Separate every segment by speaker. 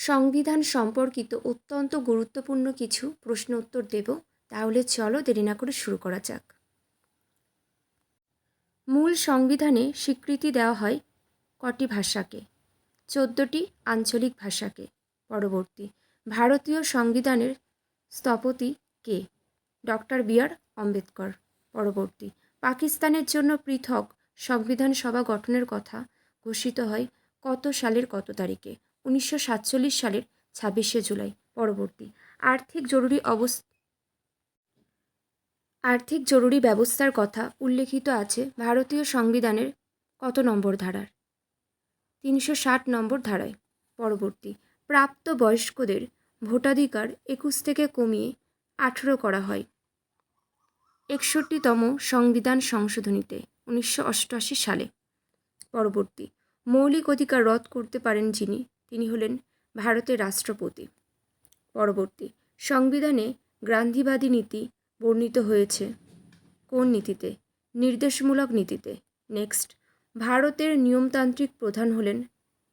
Speaker 1: সংবিধান সম্পর্কিত অত্যন্ত গুরুত্বপূর্ণ কিছু প্রশ্ন উত্তর দেব, তাহলে চলো দেরি না করে শুরু করা যাক। মূল সংবিধানে স্বীকৃতি দেওয়া হয় কটি ভাষাকে, চোদ্দোটি আঞ্চলিক ভাষাকে। পরবর্তী, ভারতীয় সংবিধানের স্থপতি কে? Doctor B R Ambedkar. পরবর্তী, পাকিস্তানের জন্য পৃথক সংবিধান সভা গঠনের কথা ঘোষিত হয় কত সালের কত তারিখে? উনিশশো সাতচল্লিশ সালের ছাব্বিশে জুলাই, পরবর্তী। আর্থিক জরুরি অবস্থা, আর্থিক জরুরি ব্যবস্থার কথা উল্লেখিত আছে ভারতীয় সংবিধানের কত নম্বর ধারার? তিনশো ষাট নম্বর ধারায়, পরবর্তী। প্রাপ্ত বয়স্কদের ভোটাধিকার একুশ থেকে কমিয়ে আঠেরো করা হয়। একষট্টিতম সংবিধান সংশোধনীতে, উনিশশো অষ্টআশি সালে, পরবর্তী। মৌলিক অধিকার রদ করতে পারেন যিনি তিনি হলেন ভারতের রাষ্ট্রপতি। পরবর্তী, সংবিধানে গান্ধীবাদী নীতি বর্ণিত হয়েছে। কোন নীতিতে? নির্দেশমূলক নীতিতে। নেক্সট, ভারতের নিয়মতান্ত্রিক প্রধান হলেন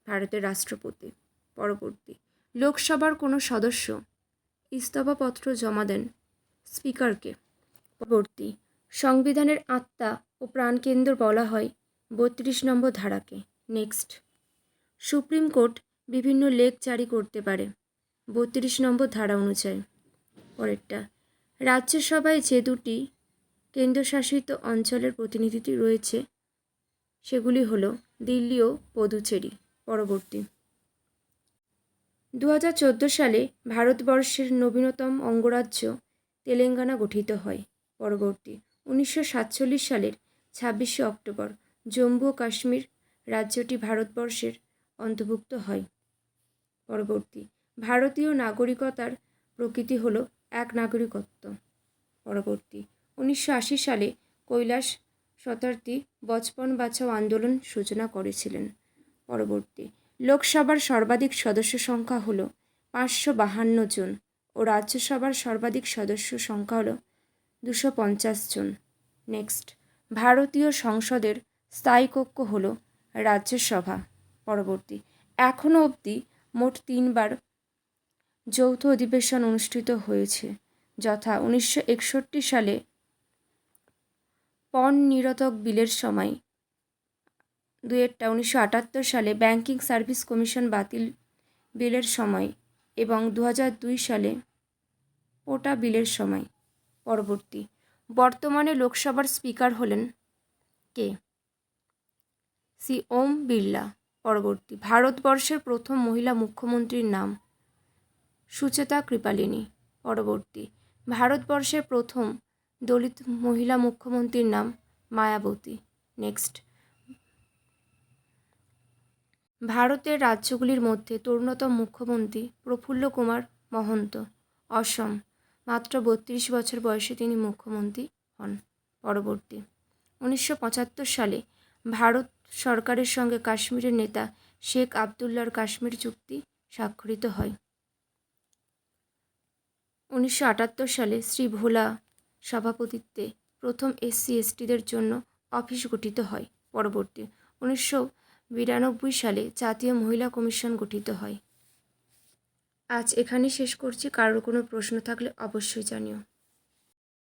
Speaker 1: ভারতের রাষ্ট্রপতি। পরবর্তী, লোকসভার কোনো সদস্য? ইস্তফাপত্র জমা দেন স্পিকারকে। পরবর্তী, সংবিধানের আত্মা ও প্রাণকেন্দ্র বলা হয় বত্রিশ নম্বর ধারাকে। নেক্সট, সুপ্রিম কোর্ট বিভিন্ন লেখ জারি করতে পারে। বত্রিশ নম্বর ধারা অনুযায়ী। পরেরটা রাজ্যসভায় যে দুটি কেন্দ্রশাসিত অঞ্চলের প্রতিনিধিত্ব রয়েছে, সেগুলি হল দিল্লি ও পদুচেরি। পরবর্তী দু হাজার চোদ্দ সালে ভারতবর্ষের নবীনতম অঙ্গরাজ্য তেলেঙ্গানা গঠিত হয়। পরবর্তী, উনিশশো সাতচল্লিশ সালের ছাব্বিশে অক্টোবর জম্মু ও কাশ্মীর রাজ্যটি ভারতবর্ষের অন্তর্ভুক্ত হয়। পরবর্তী। ভারতীয় নাগরিকতার প্রকৃতি হল এক নাগরিকত্ব। পরবর্তী। উনিশশো আশি সালে কৈলাস শতার্থী বচপন বাঁচাও আন্দোলন সূচনা করেছিলেন। পরবর্তী। লোকসভার সর্বাধিক সদস্য সংখ্যা হল পাঁচশো বাহান্ন জন ও রাজ্যসভার সর্বাধিক সদস্য সংখ্যা হল দুশো পঞ্চাশ জন। নেক্সট। ভারতীয় সংসদের স্থায়ী কক্ষ হল রাজ্যসভা। পরবর্তী। এখনও অবধি মোট তিনবার যৌথ অধিবেশন অনুষ্ঠিত হয়েছে, যথা উনিশশো একষট্টি সালে পণ নিরতক বিলের সময়, দুয়েরটা উনিশশো আটাত্তর সালে ব্যাংকিং সার্ভিস কমিশন বাতিল বিলের সময় এবং দু দুই সালে পোটা বিলের সময়, পরবর্তী। বর্তমানে লোকসভার স্পিকার হলেন কে? সি, ওম বিড়লা। পরবর্তী। ভারতবর্ষের প্রথম মহিলা মুখ্যমন্ত্রীর নাম সুচেতা কৃপালিনী। পরবর্তী। ভারতবর্ষের প্রথম দলিত মহিলা মুখ্যমন্ত্রীর নাম মায়াবতী। নেক্সট। ভারতের রাজ্যগুলির মধ্যে তরুণতম মুখ্যমন্ত্রী প্রফুল্ল কুমার মহন্ত। অসম। মাত্র বত্রিশ বছর বয়সে তিনি মুখ্যমন্ত্রী হন। পরবর্তী। উনিশশো পঁচাত্তর সালে ভারত সরকারের সঙ্গে কাশ্মীরের নেতা শেখ আবদুল্লার কাশ্মীর চুক্তি স্বাক্ষরিত হয়। উনিশশো আটাত্তর সালে শ্রী ভোলা সভাপতিত্বে প্রথম এসসি এসটিদের জন্য অফিস গঠিত হয় পরবর্তী। উনিশশো বিরানব্বই সালে জাতীয় মহিলা কমিশন গঠিত হয়। আজ এখানেই শেষ করছি। কারোর কোনো প্রশ্ন থাকলে অবশ্যই জানিও।